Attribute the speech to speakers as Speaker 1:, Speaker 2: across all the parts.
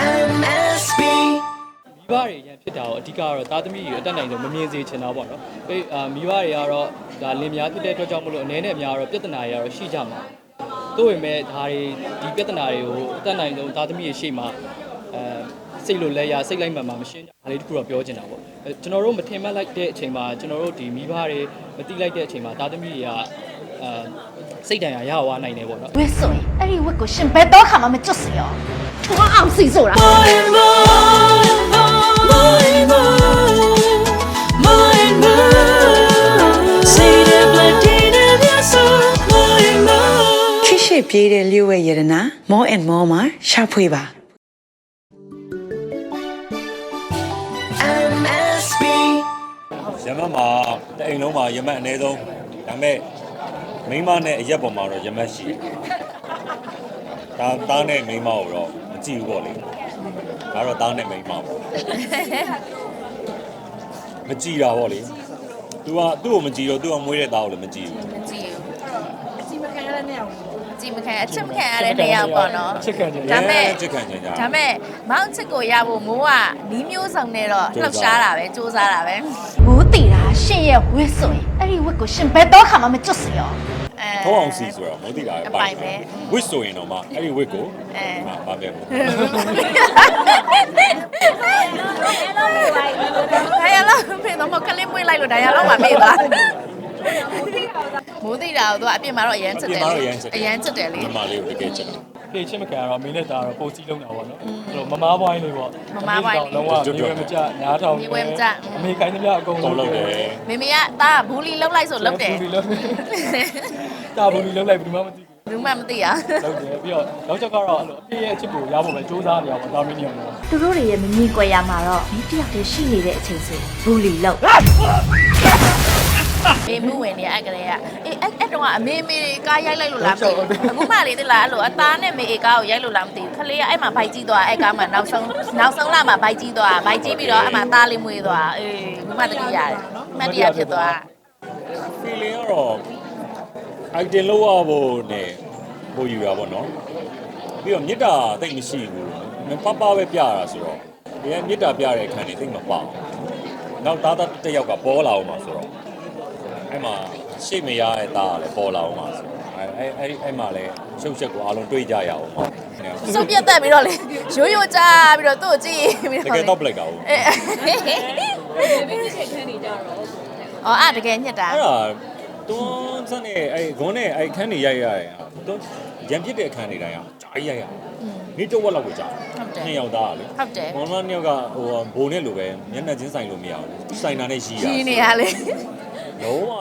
Speaker 1: MSB
Speaker 2: မိဘတွေရန်ဖြစ်တာတော့အဓိကကတော့သားသမီးတွေအတက်နိုင်ဆုံးမမြင်စေချင်တာပေါ့နော်။ပြီးအာမိဘတွေကတော့ဒါလင်များဖြစ်တဲ့အတွက်ကြောင့်မလို့အနေနဲ့အများတော့ပြဿနာတွေကတော့ရှိကြမှာ။သို့ပေမဲ့ဒါတွေဒီပြဿနာတွေကိုအတက်နိုင်ဆုံးသားသမီးတွေရှေ့မှာအဲစိတ်လိုလဲရစိတ်လိုက်မှန်မှမရှင်းကြ။ဒါလေးတခုတော့ပြောချင်တာပေါ့။အဲကျွန်တော်တို့မထင်မှတ်လိုက်တဲ့အချိန်မှာကျွန်တော်တို့ဒီမိဘတွေမတိလိုက်တဲ့အချိန်မှာသားသမီးတွေကအာစိတ်တန်ရာရသွားနိုင်တယ်ပေါ့နော်။
Speaker 3: ဝစ်ဆိုရင်အဲ့ဒီဝစ်ကိုရှင်ဘယ်တော့ခါမှမကျွတ်စေရော ထွားအောင်စီဆိုတာ
Speaker 1: More and more More and more More and more Say the blood in your soul More and more
Speaker 4: ခိရှိပြေးတဲ့လျှို့ဝဲရတနာ more and more မှာရှာဖွေပါ
Speaker 1: MSB
Speaker 5: ရမတ်မှာတအိမ်လုံးမှာရမတ်အနည်းဆုံးဒါပေမဲ့မိန်းမနဲ့အရက်ပေါ်မှာတော့ရမတ်ရှိတယ်။ဒါသားနဲ့မိန်းမကိုတော့မ ကြည့်ဘူးပေါ့လေ။ဒါတော့သားနဲ့မိန်းမပေါ့။မကြည့်တာပေါ့လေ။ तू ကသူ့ကိုမကြည့်တော့ तू ကမွေးတဲ့သားကိုလည်းမကြည့်ဘူး
Speaker 6: မကြည့်ဘူးအကြည့်မခံရတဲ့နေရာအကြည့်မခံအချစ်မခံရတဲ့နေရာပေါ့နော်
Speaker 2: အချစ်ခံကြတယ်
Speaker 6: ဒါပေမဲ့
Speaker 5: ချစ်ခံချင်ကြ
Speaker 6: ဒါပေမဲ့မောင်ချစ်ကိုရဖို့မိုးကနီးမျိုးစုံနဲ့တော့လှောက်ရှားတာပဲစူးစမ်းတာပဲ
Speaker 3: မိုးတီတာရှင်ရဲ့ဝစ်ဆိုရင်အဲ့ဒီဝစ်ကိုရှင်ဘယ်တော့ခါမှမကျွတ်စေရော
Speaker 6: အဲ
Speaker 5: ထောင်းအောင်စီဆိုတော့မသိတာ
Speaker 6: အပိုင်ပဲ
Speaker 5: ဝစ်ဆိုရင်တော့မှအဲ့ဒီဝစ်ကို
Speaker 6: အဲ
Speaker 5: မပါပဲပေါ့
Speaker 6: ဒါရလောက်ဖေတော့မကလေးမွေးလိုက်လို့ဒါရလောက်မှမေ့သွားမိုးတိတာတော့သူကအပြင်မှာတော့အရန်ချစ်တယ်
Speaker 5: အပြင်မှာတော့အရန်ချစ်တယ်
Speaker 6: အရန်ချစ်တယ်လေ
Speaker 5: ညီမလေးကိုတကယ်ချစ်တယ်
Speaker 2: ဖေးချင်းမခံရတော့မင်းနဲ့သားတော့ပိုစီးလုံးတာပေါ့နော်အဲ့လိုမမားပွိုင်းလေးပေါ့
Speaker 6: မမားပွိုင်းလေး
Speaker 2: လုံးဝမြေဝဲမကြနားထောင်
Speaker 6: မြေဝဲမကျ
Speaker 2: အမေကိုင်းသမျှအကုန်
Speaker 5: တော့လုပ်တယ်
Speaker 6: မေမေကသားကဘူးလီလောက်လိုက်ဆိုလောက်တယ်
Speaker 2: ဘူးလီလုံးတာဘူးလီလုံးလိုက်ဘူးမှမသိ
Speaker 6: ဘူးမှမသိရ
Speaker 2: ဘူးလုံးတယ်ပြီးတော့နောက်ချက်ကတော့အဲ့လိုအဖေရဲ့အချစ်ကိုရဖို့ပဲစူးစမ်းနေရပါသားမင်းညောင်တော့
Speaker 3: သူတို့တွေရဲ့မမြင်ကွယ်ရမှာတော့ဒီတယောက်တည်းရှိနေတဲ့အချိန်ဆိုဘူလီလောက်
Speaker 6: မေမှုဝင်နေအဲ့ကလေးကအေးအဲ့အဲ့တော့ကအမေမေကားရိုက်လိုက်လို့လားမသိဘူးအခုမှလေတိလားအဲ့လိုအသားနဲ့မေအေကားကိုရိုက်လို့လားမသိဘူးခလေးကအဲ့မှာဘိုက်ကြီးသွားအဲ့ကားမှာနောက်ဆုံးနောက်ဆုံးလာမှာဘိုက်ကြီးသွားဘိုက်ကြီးပြီးတော့အဲ့မှာသားလေးမွေးသွားအေးဘူးမှတတိရတယ်မှတ်တရဖြစ်သွား
Speaker 5: feeling ကတော့ item လောက်ရဖို့နဲ့ပို့ယူရပါတော့ပြီးတော့မေတ္တာတိတ်မရှိဘူးမပပပဲပြရတာဆိုတော့ဒီကမေတ္တာပြတဲ့အခန်းကြီးတိတ်မပေါ့နောက်သားသားတစ်ယောက်ကပေါ်လာအောင်ပါဆိုတော့ အဲ့မှာရှေ့မရတဲ့သားကလည်းပေါ်လာအောင်ပါဆိုတော့အဲ့အဲ့အဲ့အဲ့မှာလည်းရှုပ်ချက်ကိုအားလုံးတွေးကြရအောင်ပါ
Speaker 6: စုပ်ပြတ်တက်ပြီးတော့လေရိုးရိုးကြပြီးတော့သူ့ကိုကြည့်ပြီး
Speaker 5: တ
Speaker 6: တော့
Speaker 5: ကယ်တော့ပလိုက်တာဟုတ်
Speaker 6: အေးအော်အဲ့တကယ်ညစ်တာ
Speaker 5: အဲ့ဒါတွန်းစနဲ့အဲ့ဂွန်းနဲ့အဲ့ခန်းနေရိုက်ရတယ်တွန်းရံပြစ်တဲ့အခန်းနေတိုင်းอ่ะဂျာကြီးရိုက်ရနေတော့ဝက်လောက်ကိုကြာ
Speaker 6: ဟုတ်တယ်
Speaker 5: နှစ်ယောက်သားကလေ
Speaker 6: ဟုတ်တယ်
Speaker 5: မောင်မနှစ်ယောက်ကဟိုဘိုးနဲ့လိုပဲမျက်နှာချင်းဆိုင်လို့မရဘူးဆိုင်တာနဲ့ရီးရ
Speaker 6: ကြီးနေရလေ
Speaker 5: လုံးဝ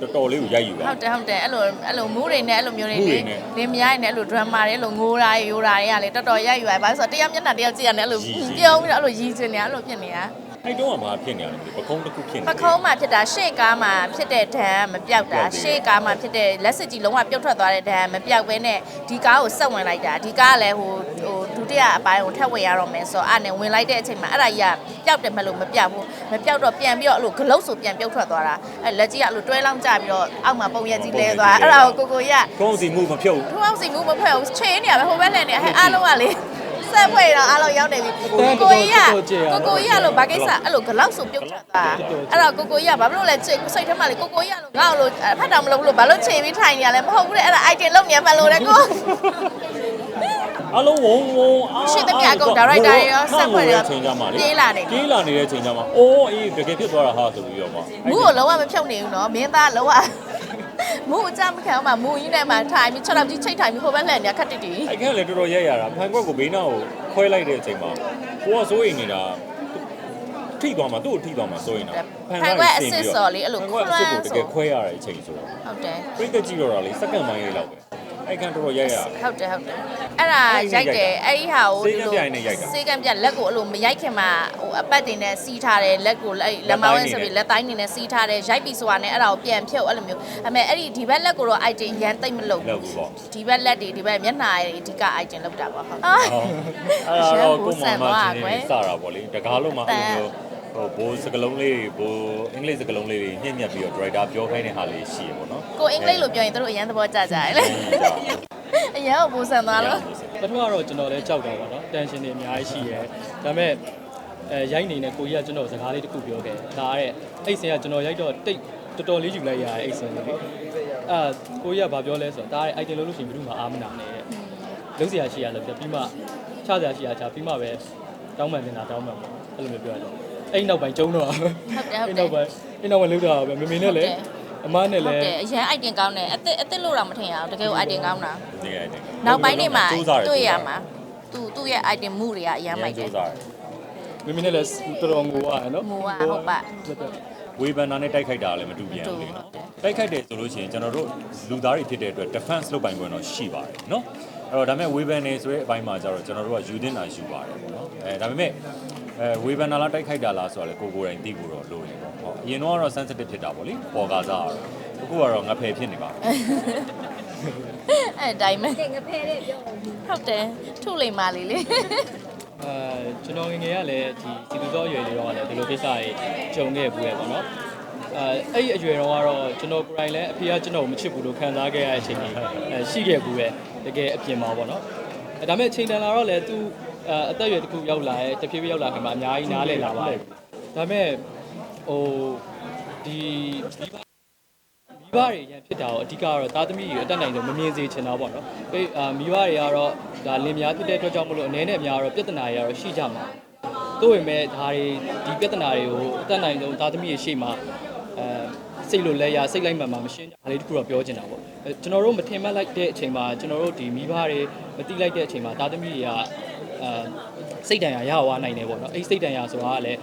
Speaker 5: တော်တော်လေးကိုရိုက်ယူတာ
Speaker 6: ဟုတ်တယ်ဟုတ်တယ်အဲ့လိုအဲ့လိုမူးတွေနဲ့အဲ့လိုမျိုးတွေ
Speaker 5: မူးတွေ
Speaker 6: လေ
Speaker 5: နဲ့
Speaker 6: လင်းမရိုက်နဲ့အဲ့လို drama တွေအဲ့လိုငိုတာရိုးတာတွေကလေတော်တော်ရိုက်ယူရပါဆိုတော့တရားမျက်နှာတရားကြည့်ရတယ်အဲ့လို
Speaker 5: ရီးရီး
Speaker 6: ပြုံးပြီးတော့အဲ့လိုရီးချင်နေအဲ့လိုဖြစ်နေတာ
Speaker 5: အဲ့တုန်းကဘာဖြစ်နေရလဲပကုံးတစ်ခုဖြစ်နေ
Speaker 6: ပခုံးမှာဖြစ်တာရှေ့ကားမှာဖြစ်တဲ့ဒဏ်ကမပြောက်တာ
Speaker 5: ပြောက်သေးတယ်
Speaker 6: ရှေ့ကားမှာဖြစ်တဲ့လက်စစ်ကြီးလုံးဝပြုတ်ထွက်သွားတဲ့ဒဏ်ကမပြောက်ဘဲနဲ့ဒီကားကိုဆက်ဝင်လိုက်တာဒီကားကလည်းဟိုဟိုဒုတိယအပိုင်းကိုထပ်ဝင်ရတော့မယ်ဆိုတော့အဲ့နဲ့ဝင်လိုက်တဲ့အချိန်မှာအဲ့ဒါကြီးကပျောက်တယ်မလို့မပြောက်ဘူးမပြောက်တော့ပြန်ပြီးတော့အဲ့လိုဂလုတ်ဆိုပြန်ပြုတ်ထွက်သွားတာအဲ့လက်ကြီးကအဲ့လိုတွဲလောင်းကျပြီးတော့အောက်မှာပုံရက်ကြီးလဲသွားအဲ့ဒါကိုကိုကိုရ
Speaker 5: ကုန်းစီမှုမဖြုတ်
Speaker 6: ထူအောင်စီမှုမဖွဲ့ဘူးချေးနေရပဲဟိုဘက်နဲ့နေဟဲ့အားလုံးကလေ ဆက်ဖွဲ့တော့အားလုံးရောက်နေပြီကိုကိုကြီးကကိုကိုကြီးကလို့ဘာကိစ္စအဲ့လိုဂလောက်ဆိုပြုတ်ထွက်သွားအဲ့တော့ကိုကိုကြီးကဘာဖြစ်လို့လဲချေစိတ်ထဲမှာလေကိုကိုကြီးကလို့ငါ့လို့ဖတ်တာမလုပ်ဘူးလို့ဘာလို့ချေပြီးထိုင်နေရလဲမဟုတ်ဘူးတဲ့အဲ့ဒါ item လုံးနေမှလို့တဲ့ကို
Speaker 5: အလုံးဝုံဝုံအား
Speaker 6: ရှိသမျှအကုန် director တွေရောဆက်ဖွဲ့တွေရော
Speaker 5: ချိန်ကြမှာလေ
Speaker 6: ပြေးလာနေပြီ
Speaker 5: ပြေးလာနေတဲ့ချိန်ကြမှာအိုးအေးတကယ်ဖြစ်သွားတာဟာဆိုပြီးတော့မှ
Speaker 6: မူးကိုလုံးဝမဖြုတ်နေဘူးနော်မင်းသားလုံးဝ မူးအကြမခံအောင်မမူးကြီးနဲ့မှထိုင်ပြီး6လောက်ကြီးချိတ်ထိုင်ပြီးဟိုဘက်လှည့်နေခက်တိတိ
Speaker 5: အဲ့ကလည်းတော်တော်ရက်ရတာဖန်ခွက်ကိုဘေးနားကိုခွဲလိုက်တဲ့အချိန်မှာကိုကစိုးရိမ်နေတာထိသွားမှာသူ့ကိုထိသွားမှာစိုးရိမ်တာ
Speaker 6: ဖန်ခွက် assist ဆိုလေအဲ့လို
Speaker 5: ဖန်ခွက် assist ကိုတ
Speaker 6: ဆို
Speaker 5: ကယ်ခွဲရတဲ့အချိန်ဆိုတော့
Speaker 6: ဟုတ်တယ်
Speaker 5: ပြိတ္တကြည့်တော့တာလေစက္ကန့်ပိုင်းလေးလောက်ပဲ အဲ့ကန်တော်တော်ရက်ရတာ
Speaker 6: ဟုတ်တယ်ဟုတ်တယ်အဲ့ဒါရိုက်တယ်အဲ့ဒီဟာကို
Speaker 5: စေကံပြိုင်နဲ့ရိုက်တာ
Speaker 6: စေကံပြလက်ကိုအဲ့လိုမရိုက်ခင်မှာဟိုအပတ်တင်နဲ့စီးထားတယ်လက်ကိုအဲ့လက်မဝဲဆိုပြီးလက်တိုင်းနေနဲ့စီးထားတယ်ရိုက်ပြီဆိုတာနဲ့အဲ့ဒါကိုပြန်ဖြုတ်အဲ့လိုမျိုးအမေအဲ့ဒီဒီဘက်လက်ကိုတော့ item ရန်တိတ်မလုပ်
Speaker 5: လောက်ဘူးပေါ့
Speaker 6: ဒီဘက်လက်တွေဒီဘက်မျက်နှာတွေအဓိက item လောက်တာပါဟုတ်
Speaker 5: ဟုတ် အဲ့ဒါတော့ကိုမောင်မချင်း
Speaker 6: ကွယ်
Speaker 5: စတာပေါ့လေတကားလုံးမှာအဲ့လို ဟိုဘိုးစကလုံးလေးဘိုးအင်္ဂလိပ်စကလုံးလေးညှက်ညက်ပြီးတော့ driver ပြောခိုင်းတဲ့ဟာလေးရှိရပေါ့နော်
Speaker 6: ကိုအင်္ဂလိပ်လိုပြောရင်တို့အရန်သဘောကျကြတယ်လေအရန်ကိုပူဆန်သွားလို့
Speaker 2: ပထမတော့ကျွန်တော်လည်းကြောက်တာပါနော်တန်ရှင်တွေအများကြီးရှိရဲဒါပေမဲ့အဲရိုက်နေတဲ့ကိုကြီးကကျွန်တော်စကားလေးတစ်ခုပြောခဲ့ဒါတဲ့အဲ့စင်ကကျွန်တော်ရိုက်တော့တိတ်တော်တော်လေးယူလိုက်ရတယ်အဲ့စင်လေးအာကိုကြီးကဘာပြောလဲဆိုတော့ဒါတဲ့ item လို့လို့ရှိရင်ဘယ်သူမှအားမနာနဲ့တဲ့လုံးစရာရှိရလို့ပြီးမှချစရာရှိရချပြီးမှပဲတောင်းပန်နေတာတောင်းပန်ပေါ့အဲ့လိုမျိုးပြောရတယ် အဲ့နောက်ပိုင်းကျုံတော့
Speaker 6: ဟုတ်တယ်ဟုတ်တယ်
Speaker 2: အဲ့နောက်ပိုင်းအဲ့နောက်ပိုင်းလောက်တာပဲမမေနဲ့လည်းအမနဲ့
Speaker 6: ဟုတ်
Speaker 2: လည်း
Speaker 6: တယ်အရင် item ကောင်းတယ်အစ်စ်အစ်စ်လို့တော့မထင်ရအောင်တကယ်ကို item ကောင်းတာ
Speaker 5: ဒီကနေ့
Speaker 6: နောက်ပိုင်းနေမှာ
Speaker 5: စူးစမ်းတယ်
Speaker 6: တွေ့ရမှာသူသူ့ရဲ့ item မှုတွေကအရင်မိုက်တယ်
Speaker 5: စူးစမ်းတယ်
Speaker 2: မမေနဲ့လည်းတော်တော်ငိုရတယ်နော်
Speaker 6: ငိုရဟုတ်ပါ
Speaker 5: ဝေဘန်နာနဲ့တိုက်ခိုက်တာလည်းမတူပြန်ဘူးလေနော်တိုက်ခိုက်တယ်ဆိုလို့ရှိရင်ကျွန်တော်တို့လူသားတွေဖြစ်တဲ့အတွက် defense လုပ်ပိုင်ခွင့်တော့ရှိပါတယ်နော်အဲ့တော့ဒါပေမဲ့ဝေဘန်နေဆိုတဲ့အပိုင်းမှာကျတော့ကျွန်တော်တို့ကယူတင်တာယူပါတယ်ပေါ့နော်အဲဒါပေမဲ့ အဲဝေဘန်နာလားတိုက်ခိုက်တာလားဆိုတော့လေကိုကိုယ်တိုင်သိကိုတော့လိုရင်ပေါ့ဟုတ်အရင်တော့ကတော့ sensitive ဖြစ်တာပေါ့လေပေါ်ကားစားကတော့အခုကတော့ငါဖယ်ဖြစ်နေပါဘူး
Speaker 6: အဲ့အတိုင်းပဲငဖဲတဲ့ပြောဟုတ်တယ်ထုလိမ္မာလေးလေ
Speaker 2: အဲကျွန်တော်ငယ်ငယ်ကလည်းဒီစီလူသောအရွယ်လေးတော့လည်းဒီလိုကိစ္စတွေကြုံခဲ့ဘူးရဲ့ပေါ့နော်အဲအဲ့ဒီအရွယ်တော့ကတော့ကျွန်တော်ကိုယ်တိုင်လည်းအဖေကကျွန်တော်ကိုမချစ်ဘူးလို့ခံစားခဲ့ရတဲ့အချိန်ကြီးအဲရှိခဲ့ဘူးရဲ့တကယ်အပြင်မှာပေါ့နော်အဲဒါပေမဲ့ချိန်တန်လာတော့လည်းသူ အအသက်အရွယ်တစ်ခုရောက်လာရဲ့တဖြည်းဖြည်းရောက်လာခင်မှာအများကြီးနားလည်လာပါတယ်ဒါပေမဲ့ဟိုဒီမိဘမိဘတွေရန်ဖြစ်တာတော့အဓိကကတော့သားသမီးတွေအတက်နိုင်ဆုံးမမြင်စေချင်တာပေါ့နော်။အဲအာမိဘတွေကတော့ဒါလင်မယားဖြစ်တဲ့အတွက်ကြောင့်မလို့အနေနဲ့အများတော့ပြဿနာတွေကတော့ရှိကြမှာ။တို့ပေမဲ့ဒါတွေဒီပြဿနာတွေကိုအတက်နိုင်ဆုံးသားသမီးတွေရှေ့မှာအဲစိတ်လိုလဲရစိတ်လိုက်မှန်မှမရှင်းကြ။ဒါလေးတခုတော့ပြောချင်တာပေါ့။အဲကျွန်တော်တို့မထင်မှတ်လိုက်တဲ့အချိန်မှာကျွန်တော်တို့ဒီမိဘတွေမတိလိုက်တဲ့အချိန်မှာသားသမီးတွေက အာစိတ်တန်ရာရသွားနိုင်တယ်ပေါ့နော်။အဲ့စိတ်တန်ရာဆိုတာကလည်း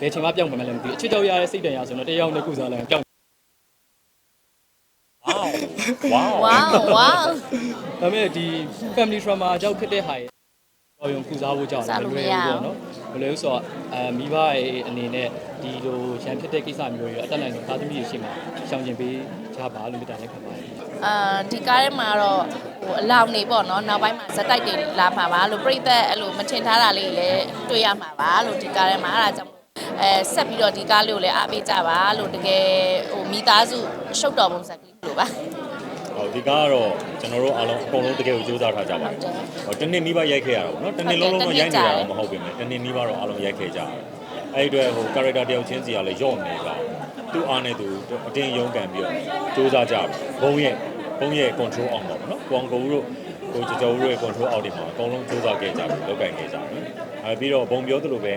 Speaker 2: ဘယ်ချိန်မှပြောင်းမှမလဲမသိဘူး။အချစ်ကြောက်ရတဲ့စိတ်တန်ရာဆိုတော့တရားနဲ့ကုစားလိုက်ပြောင်း
Speaker 5: ဝေါ
Speaker 6: ဝေါဝေါ
Speaker 2: ဒါပေမဲ့ဒီ family trauma ကြောင့်ဖြစ်တဲ့ဟာရဲ့တော်ရုံကုစားဖို့ကြောင့်
Speaker 6: စားလို့မရဘူး
Speaker 2: ပေါ့နော်မလွယ်ဘူးဆိုတော့အဲမိဘရဲ့အနေနဲ့ဒီလိုရန်ဖြစ်တဲ့ကိစ္စမျိုးတွေအတက်နိုင်ဆုံးသားသမီးတွေရှိမှရှောင်ကျင်ပေးကြပါလို့မြတ်တာလည်းခံပါတယ်
Speaker 6: အာဒီကားထဲမှာတော့ဟိုအလောင်းနေပေါ့နော်နောက်ပိုင်းမှာဇက်တိုက်တွေလာမှာပါလို့ပြိသက်အဲ့လိုမထင်ထားတာလေးလည်းတွေ့ရမှာပါလို့ဒီကားထဲမှာအဲ့ဒါကြောင့်အဲဆက်ပြီးတော့ဒီကားလေးကိုလည်းအားပေးကြပါလို့တကယ်ဟိုမိသားစုရှုပ်တော်ပုံစံကလေးလိုပါ
Speaker 5: ဟိုဒီကားကတော့ကျွန်တော်တို့အားလုံးအကုန်လုံးတကယ်ကိုစူးစမ်းထားကြပါ
Speaker 6: ဟုတ်တယ်
Speaker 5: ဟိုတနေ့နီးပါးရိုက်ခဲ့ရတာပေါ့နော်တနေ့လုံးလုံးတော့ရိုက်နေတာတော့မဟုတ်ပေမဲ့တနေ့နီးပါးတော့အားလုံးရိုက်ခဲ့ကြတယ်အဲ့ဒီအတွက်ဟို character တယောက်ချင်းစီကလည်းယော့နေကြသူ့အားနဲ့သူအတင်းရုန်းကန်ပြီးတော့စူးစမ်းကြတယ်ဘုံရဲ့ ဘုံရဲ့ control အောင်ပါပေါ့နော်ကိုအောင်ကိုဦးတို့ကိုကျော်ကျော်ဦးတို့ရဲ့ control အောက်တွေမှာအကုန်လုံးစူးစမ်းခဲ့ကြတယ်လောက်ကင်ခဲ့ကြတယ်အဲပြီးတော့ဘုံပြောသလိုပဲ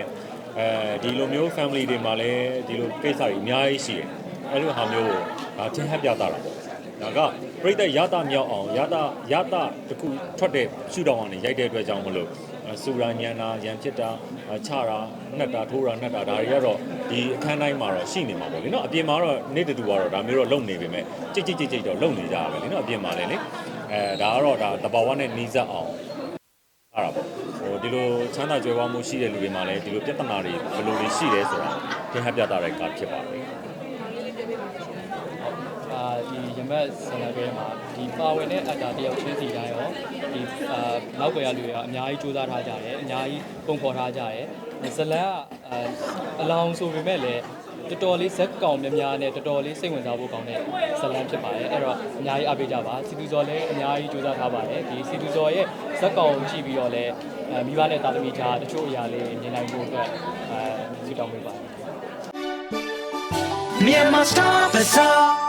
Speaker 5: အဲဒီလိုမျိုး family တွေမှာလည်းဒီလိုကိစ္စတွေအများကြီးရှိတယ်အဲ့လိုဟာမျိုးကိုဒါထင်ဟပ်ပြတာတာပေါ့ဒါကပြိတ္တရတာမြောက်အောင်ရတာရတာတခုထွက်တဲ့ရှုထောင့်ကနေရိုက်တဲ့အတွက်ကြောင့်မလို့အဲ စူရာညံတာရံဖြစ်တာအဲချတာနှက်တာထိုးတာနှက်တာဒါတွေကတော့ဒီအခန်းတိုင်းမှာတော့ရှိနေမှာပေါ့လေနော်အပြင်မှာတော့နေ့တူတူကတော့ဒါမျိုးတော့လုံနေပေမဲ့ကြိတ်ကြိတ်ကြိတ်ကြိတ်တော့လုံနေကြရပဲလေနော်အပြင်မှာလည်းလေအဲဒါကတော့ဒါတဘာဝနဲ့နီးစပ်အောင်အဲ့ဒါပေါ့ဟိုဒီလိုချမ်းသာကြွယ်ဝမှုရှိတဲ့လူတွေမှာလည်းဒီလိုပြဿနာတွေဘယ်လိုတွေရှိလဲဆိုတာသင်ဟပ်ပြတာတဲ့ကာဖြစ်ပါတယ်
Speaker 2: အာဒီရမတ်ဆန္ဒပြဲမှာဒီပါဝင်တဲ့အတ္တတယောက်ချင်းစီတိုင်းရောဒီအာနောက်ွယ်ရလူတွေကအများကြီးစူးစမ်းထားကြတယ်အများကြီးပုံဖော်ထားကြတယ်ဇလန်ကအအလောင်းဆိုပေမဲ့လည်းတော်တော်လေးဇက်ကောင်များများနဲ့တော်တော်လေးစိတ်ဝင်စားဖို့ကောင်းတဲ့ဇလန်ဖြစ်ပါတယ်အဲ့တော့အများကြီးအားပေးကြပါစီတူဇော်လည်းအများကြီးစူးစမ်းထားပါတယ်ဒီစီတူဇော်ရဲ့ဇက်ကောင်ကိုကြည့်ပြီးတော့လည်းအဲမိဘနဲ့တာသမီကြားတချို့အရာလေးမြင်နိုင်ဖို့အတွက်အဲဆုတောင်းပေးပါတယ်
Speaker 1: Nie must stop us all.